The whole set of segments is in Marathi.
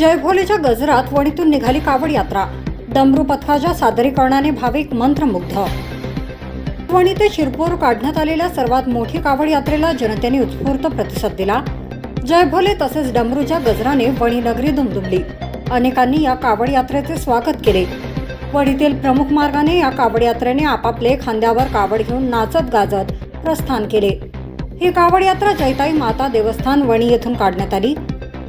जयभोलेच्या गजरात वणीतून निघाली कावड यात्रा. डमरू पथकाच्या सादरीकरणाने भाविक मंत्रमुग्ध. वणी ते शिरपूर काढण्यात आलेल्या सर्वात मोठी कावड यात्रेला जनतेने उत्स्फूर्त प्रतिसाद दिला. जयभोले तसेच डमरूच्या गजराने वणी नगरी दुमदुमली. अनेकांनी या कावड यात्रेचे स्वागत केले. वणीतील प्रमुख मार्गाने या कावड यात्रेने आपापले खांद्यावर कावड घेऊन नाचत गाजत प्रस्थान केले. ही कावड यात्रा जैताई माता देवस्थान वणी येथून काढण्यात आली.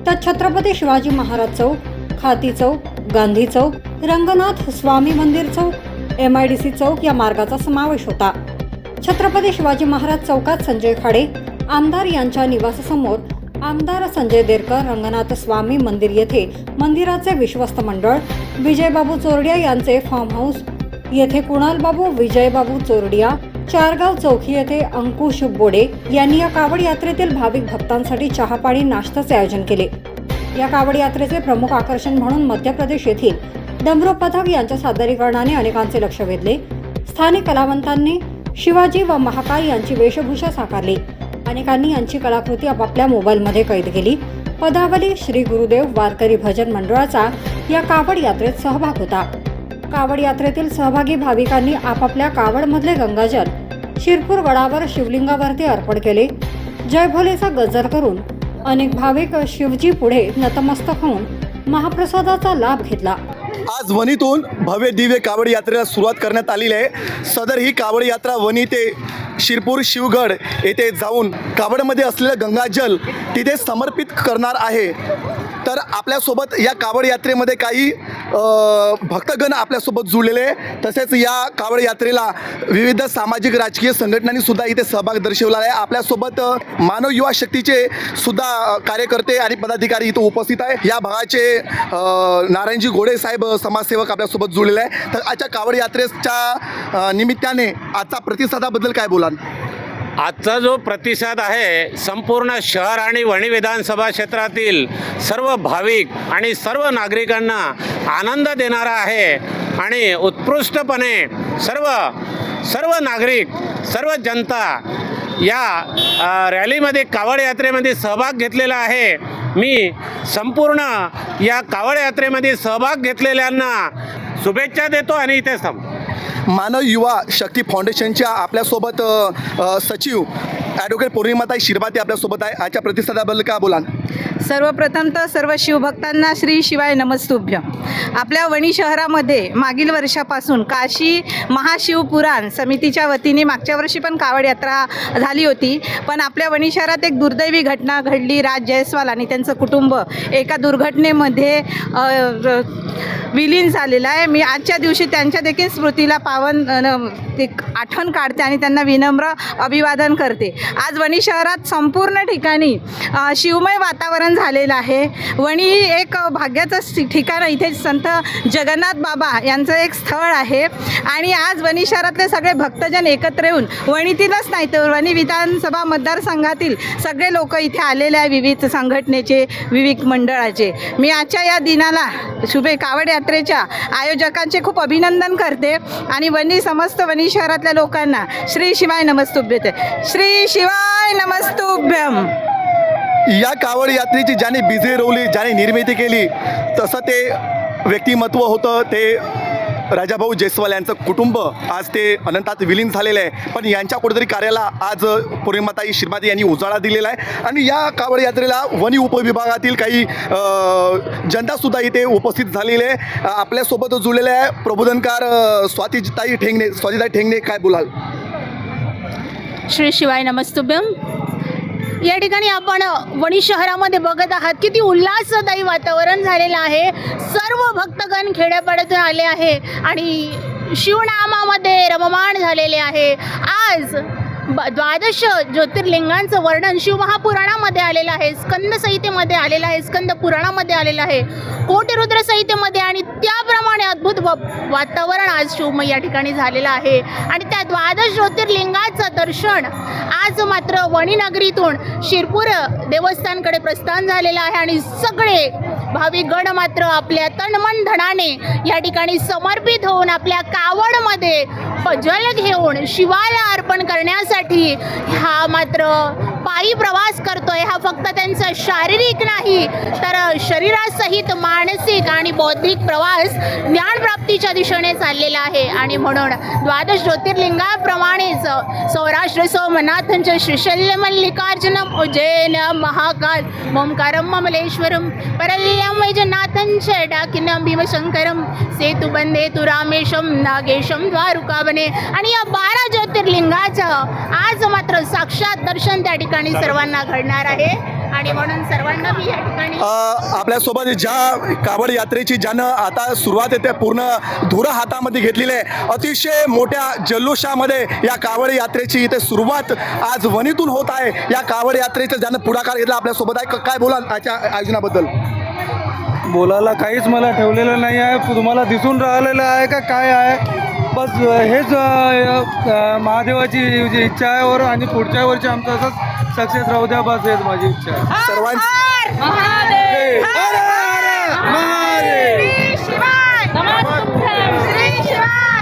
त्यात छत्रपती शिवाजी महाराज चौक खाती चौक गांधी चौक रंगनाथ स्वामी मंदिर चौक एम आय डी सी चौक या मार्गाचा समावेश होता. छत्रपती शिवाजी महाराज चौकात संजय खाडे आमदार यांच्या निवासासमोर आमदार संजय देरकर रंगनाथ स्वामी मंदिर येथे मंदिराचे विश्वस्त मंडळ विजयबाबू चोरडिया यांचे फार्म हाऊस येथे कुणालबाबू विजयबाबू चोरडिया चारगाव चौकी येथे अंकुश बोडे यांनी या कावड यात्रेतील भाविक भक्तांसाठी चहापाणी नाश्त्याचे आयोजन केले. या कावड यात्रेचे प्रमुख आकर्षण म्हणून मध्य प्रदेश येथील डमरू पथक यांच्या सादरीकरणाने अनेकांचे लक्ष वेधले. स्थानिक कलावंतांनी शिवाजी व महाकाल यांची वेशभूषा साकारली. अनेकांनी यांची कलाकृती आपापल्या मोबाईलमध्ये कैद केली. पदावली श्री गुरुदेव वारकरी भजन मंडळाचा या कावड यात्रेत सहभाग होता. कावड यात्रेतील सहभागी भाविकांनी आपापल्या कावडमधले गंगाजल शिरपूर गडावर शिवलिंगावरती अर्पण केले. जय भोलेचा गजर करून अनेक भाविक शिवजी पुढे नतमस्तक होऊन महाप्रसादाचा लाभ घेतला. आज वणीतून भव्य दिव्य कावड यात्रेला सुरुवात करण्यात आलेली आहे. सदर ही कावड यात्रा वणी ते शिरपूर शिवगड येथे जाऊन कावडमध्ये असलेलं गंगाजल तिथे समर्पित करणार आहे. तर आपल्यासोबत या कावड यात्रेमध्ये काही भक्तगण आपल्यासोबत जुळलेले आहे. तसेच या कावड यात्रेला विविध सामाजिक राजकीय संघटनांनी सुद्धा इथे सहभाग दर्शवला आहे. आपल्यासोबत मानव युवा शक्तीचे सुद्धा कार्यकर्ते आणि पदाधिकारी इथं उपस्थित आहे. या भागाचे नारायणजी घोडे साहेब समाजसेवक आपल्यासोबत जुळलेले आहे तर आजच्या कावड यात्रेच्या निमित्ताने आजचा प्रतिसादाबद्दल काय बोलाल? आजचा जो प्रतिसाद आहे संपूर्ण शहर आणि वणी विधानसभा क्षेत्रातील सर्व भाविक आणि सर्व नागरिकांना आनंद देणारा आहे आणि उत्कृष्टपणे सर्व सर्व नागरिक सर्व जनता या रॅलीमध्ये कावड यात्रेमध्ये सहभाग घेतलेला आहे. मी संपूर्ण या कावड यात्रेमध्ये सहभाग घेतलेल्यांना शुभेच्छा देतो आणि इथे थांबतो. मानव युवा शक्ती फाउंडेशनच्या आपल्यासोबत सचिव ॲडव्होकेट पौर्णिमाताई शिरभाते आपल्यासोबत आहे. आजच्या प्रतिसादाबद्दल का बोलाल? सर्वप्रथम तर सर्व शिवभक्तांना श्री शिवाय नमस्तुभ्य. आपल्या वणी शहरामध्ये मागील वर्षापासून काशी महाशिवपुराण समितीच्या वतीने मागच्या वर्षी पण कावड यात्रा झाली होती. पण आपल्या वणी शहरात एक दुर्दैवी घटना घडली. राज जयस्वाल आणि त्यांचं कुटुंब एका दुर्घटनेमध्ये विलीन झालेलं आहे. मी आजच्या दिवशी त्यांच्या देखील स्मृतीला पावन ते आठवण काढते आणि त्यांना विनम्र अभिवादन करते. आज वणी शहरात संपूर्ण ठिकाणी शिवमय वातावरण झालेलं आहे. वणी एक भाग्याचं ठिकाण इथे संत जगन्नाथ बाबा यांचं एक स्थळ आहे. आणि आज वणी शहरातले सगळे भक्तजन एकत्र येऊन वणीतीलच नाही तर वणी विधानसभा मतदारसंघातील सगळे लोक इथे आलेले आहे. विविध संघटनेचे विविध मंडळाचे. मी आजच्या या दिनाला शुभे कावड यात्रेच्या आयोजकांचे खूप अभिनंदन करते. आणि वणी समस्त वणी शहरातल्या लोकांना श्री शिवाय नमस्तुभ्यते. श्री शिवाय नमस्तुभ्यम. या कावड यात्रेची ज्याने बिझी रोवली ज्याने निर्मिती केली तसं ते व्यक्तिमत्व होतं. ते राजाभाऊ जयस्वाल यांचं कुटुंब आज ते अनंतात विलीन झालेलं आहे. पण यांच्या कुठेतरी कार्याला आज पूर्णिमाताई श्रीमाती यांनी उजाळा दिलेला आहे. आणि या कावड यात्रेला वनी उपविभागातील काही जनतासुद्धा इथे उपस्थित झालेले आहे. आपल्यासोबत जुळलेले आहे प्रबोधनकार अ, स्वातीताई ठेंगणे स्वातीताई ठेंगणे काय बोलाल? श्री शिवाय नमस्तुभ्यम या ठिकाणी आपण वणी शहरामध्ये बघत आहात किती उल्हासदायी वातावरण झालेलं आहे. सर्व भक्तगण खेड्यापाड्यातून आले आहे आणि शिवनामामध्ये रममाण झालेले आहे. आज द्वादश ज्योतिर्लिंगांचं वर्णन शिवमहापुराणामध्ये आलेलं आहे. स्कंद संहितेमध्ये आलेलं आहे. स्कंद पुराणामध्ये आलेलं आहे. कोटिरुद्र संहितेमध्ये आणि त्याप्रमाणे अद्भुत व वातावरण आज शिवमय या ठिकाणी झालेलं आहे. आणि त्या द्वादश ज्योतिर्लिंगाचं दर्शन आज मात्र वणीनगरीतून शिरपूर देवस्थानकडे प्रस्थान झालेलं आहे. आणि सगळे भावी गण मात्र आपल्या तनमन धनाने या ठिकाणी समर्पित होऊन आपल्या कावडमध्ये जल घेऊन शिवाला अर्पण करण्यासाठी हा मात्र पायी प्रवास करतोय. हा फक्त त्यांचा शारीरिक नाही तर शरीरासहित मानसिक आणि बौद्धिक प्रवास ज्ञानप्राप्तीच्या दिशेने चाललेला आहे. आणि म्हणून द्वादश ज्योतिर्लिंगाप्रमाणेच सौराष्ट्र सोमनाथांच्या श्रीशल्य मल्लिकार्जुनम उज्जैन महाकाल ओंकारम ममलेश्वरम परल्यम वैजनाथंच डाकिनम भीमशंकरम सेतु बंदे तु रामेशम नागेशम द्वारुकावने आणि या बारा ज्योतिर्लिंगाचं आज मात्र साक्षात दर्शन त्या ठिकाणी सर्वांना घडणार आहे. आणि म्हणून सर्वांना मी या ठिकाणी आपल्यासोबत ज्या कावड यात्रेची ज्यानं आता सुरुवात येते पूर्ण धुरं हातामध्ये घेतलेली आहे. अतिशय मोठ्या जल्लोषामध्ये या कावड यात्रेची इथे सुरुवात आज वणीतून होत आहे. या कावड यात्रेचं ज्यानं पुढाकार घेतला आपल्यासोबत आहे. क- काय बोलाल त्याच्या आयोजनाबद्दल? बोलायला काहीच मला ठेवलेलं नाही आहे. तुम्हाला दिसून राहिलेलं आहे का काय आहे? बस हेच महादेवाची जी इच्छा आहे और आणि पुढच्या वर्षी आमचं असंच सक्सेस राहू द्या बस हेच माझी इच्छा आहे. सर्वांच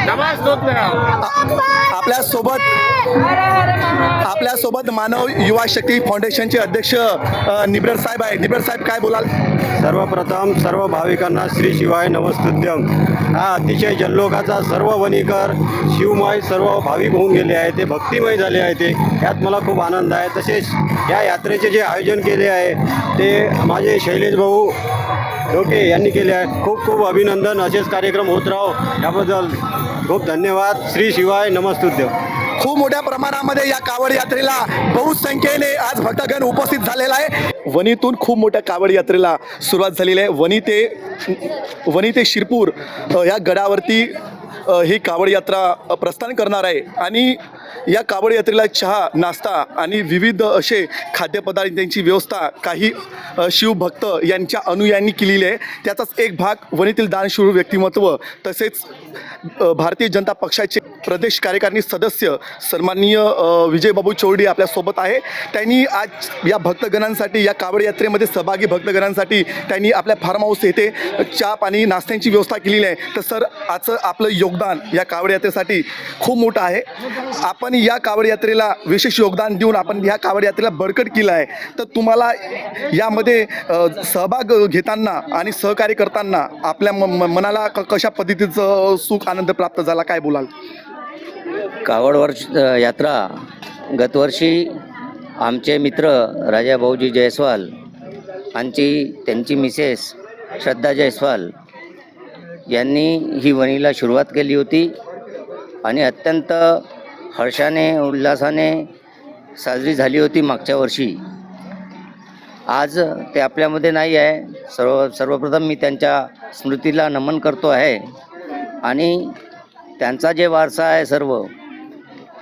हर महादेव आपल्यासोबत आपल्यासोबत मानव युवा शक्ती फाउंडेशनचे अध्यक्ष अ, निब्रर साहेब आहे निब्रर साहेब काय बोलाल? सर्वप्रथम सर्व भाविकांना श्री शिवाय नमस्तुद्यम हा अतिशय जल्लोखाचा सर्व वणीकर शिवमय सर्व भाविक होऊन गेले आहे ते भक्तिमय झाले आहे ते यात मला खूप आनंद आहे. तसेच या यात्रेचे जे आयोजन केले आहे ते माझे शैलेश भाऊ डोके यांनी केले आहे. खूप खूप अभिनंदन. असेच कार्यक्रम होत राहो. याबद्दल खूप धन्यवाद. श्री शिवाय नमस्तुद्यम खूप मोठ्या प्रमाणामध्ये या कावड यात्रेला बहुसंख्येने आज भक्तगण उपस्थित झालेला आहे. वणीतून खूप मोठ्या कावड यात्रेला सुरुवात झालेली आहे. वणी ते वणी ते शिरपूर या गडावरती ही कावड यात्रा प्रस्थान करणार आहे. आणि या कावड यात्रेला चहा नाश्ता आणि विविध असे खाद्यपदार्थ त्यांची व्यवस्था काही शिवभक्त यांच्या अनुयायांनी केलेली आहे. त्याचाच एक भाग वणीतील दानशूर व्यक्तिमत्व तसेच भारतीय जनता पक्षाचे प्रदेश कार्यकारिणी सदस्य सन्माननीय विजयबाबू चौडी आपल्यासोबत आहे. त्यांनी आज या भक्तगणांसाठी या कावड यात्रेमध्ये सहभागी भक्तगणांसाठी त्यांनी आपल्या फार्म हाऊस येथे चहा पाणी नाश्त्यांची व्यवस्था केलेली आहे. तर सर आजचं आपलं योगदान या कावड यात्रेसाठी खूप मोठं आहे. आप आपण या कावड यात्रेला विशेष योगदान देऊन आपण या कावड यात्रेला बळकट केलं आहे. तर तुम्हाला यामध्ये सहभाग घेताना आणि सहकार्य करताना आपल्या म म- मनाला क कशा पद्धतीचं सुख आनंद प्राप्त झाला काय बोलाल? कावड वर्ष यात्रा गतवर्षी आमचे मित्र राजा भाऊजी जयस्वाल यांची त्यांची मिसेस श्रद्धा जयस्वाल यांनी ही वणीला सुरुवात केली होती. आणि अत्यंत हर्षाने उल्हासाने साजरी झाली होती मागच्या वर्षी. आज ते आपल्यामध्ये नाही आहे. सर्व सर्वप्रथम मी त्यांच्या स्मृतीला नमन करतो आहे. आणि त्यांचा जे वारसा आहे सर्व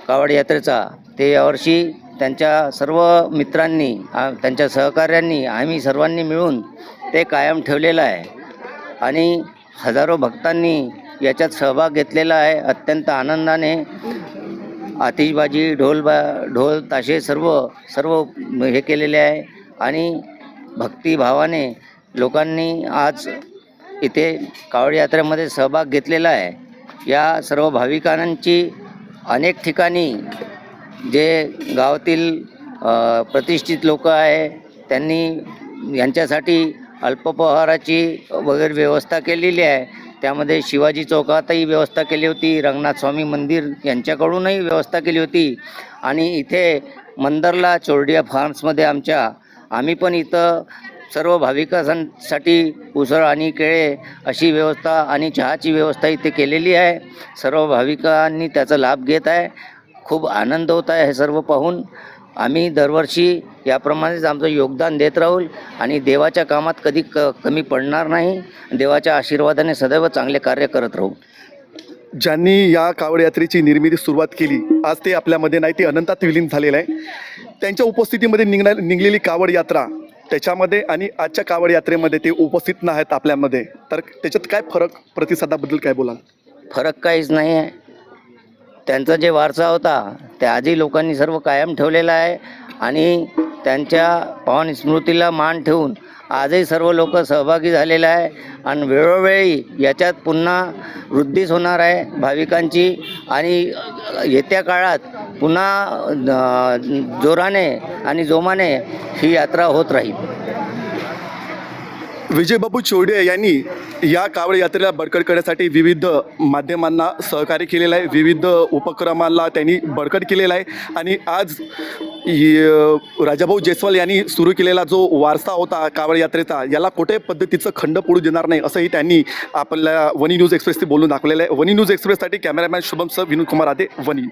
कावड यात्रेचा ते यावर्षी त्यांच्या सर्व मित्रांनी त्यांच्या सहकार्यांनी आम्ही सर्वांनी मिळून ते कायम ठेवलेलं आहे. आणि हजारो भक्तांनी याच्यात सहभाग घेतलेला आहे. अत्यंत आनंदाने आतिषबाजी ढोल बा ढोल ताशे सर्व सर्व हे केलेले आहे. आणि भक्तिभावाने लोकांनी आज इथे कावड यात्रेमध्ये सहभाग घेतलेला आहे. या सर्व भाविकांची अनेक ठिकाणी जे गावातील प्रतिष्ठित लोक आहे त्यांनी यांच्यासाठी अल्पोपहाराची वगैरे व्यवस्था केलेली आहे. त्यामध्ये शिवाजी चौकातही व्यवस्था केली होती रंगनाथ स्वामी मंदिर यांच्याकडूनही व्यवस्था केली होती. आणि इथे मंदरला चोरडिया फार्म्समध्ये आमच्या आम्ही पण इथं सर्व भाविकांसाठी उसळ आणि केळे अशी व्यवस्था आणि चहाची व्यवस्था इथे केलेली आहे. सर्व भाविकांनी त्याचा लाभ घेत आहे. खूप आनंद होत आहे हे सर्व पाहून. आम्ही दरवर्षी याप्रमाणेच आमचं योगदान देत राहू आणि देवाच्या कामात कधी क कमी पडणार नाही. देवाच्या आशीर्वादाने सदैव चांगले कार्य करत राहू. ज्यांनी या कावड यात्रेची निर्मिती सुरुवात केली आज ते आपल्यामध्ये नाही ते अनंतात विलीन झालेलं आहे. त्यांच्या उपस्थितीमध्ये निघण्या निघलेली कावड यात्रा त्याच्यामध्ये आणि आजच्या कावड यात्रेमध्ये ते उपस्थित नाहीत आपल्यामध्ये. तर त्याच्यात काय फरक प्रतिसादाबद्दल काय बोलाल? फरक काहीच नाही आहे त्यांचा जे वारसा होता ते आजही लोकांनी सर्व कायम ठेवलेला आहे आणि त्यांच्या पावन स्मृतीला मान ठेवून आजही सर्व लोक सहभागी झालेले आहे आणि वेळोवेळी याच्यात पुन्हा वृद्धीच होणार आहे भाविकांची आणि येत्या काळात पुन्हा जोराने आणि जोमाने ही यात्रा होत राहील. विजयबाबू चोडे यांनी या कावड यात्रेला बळकट करण्यासाठी विविध माध्यमांना सहकार्य केलेलं आहे. विविध उपक्रमांना त्यांनी बळकट केलेला आहे. आणि आज राजाभाऊ जयस्वाल यांनी सुरू केलेला जो वारसा होता कावड यात्रेचा याला कुठे पद्धतीचं खंड पडू देणार नाही असंही त्यांनी आपल्या वनी न्यूज एक्सप्रेसशी बोलून दाखवलेलं आहे. वनी न्यूज एक्सप्रेससाठी कॅमेरामॅन शुभम सर विनोद कुमार आदे वनी.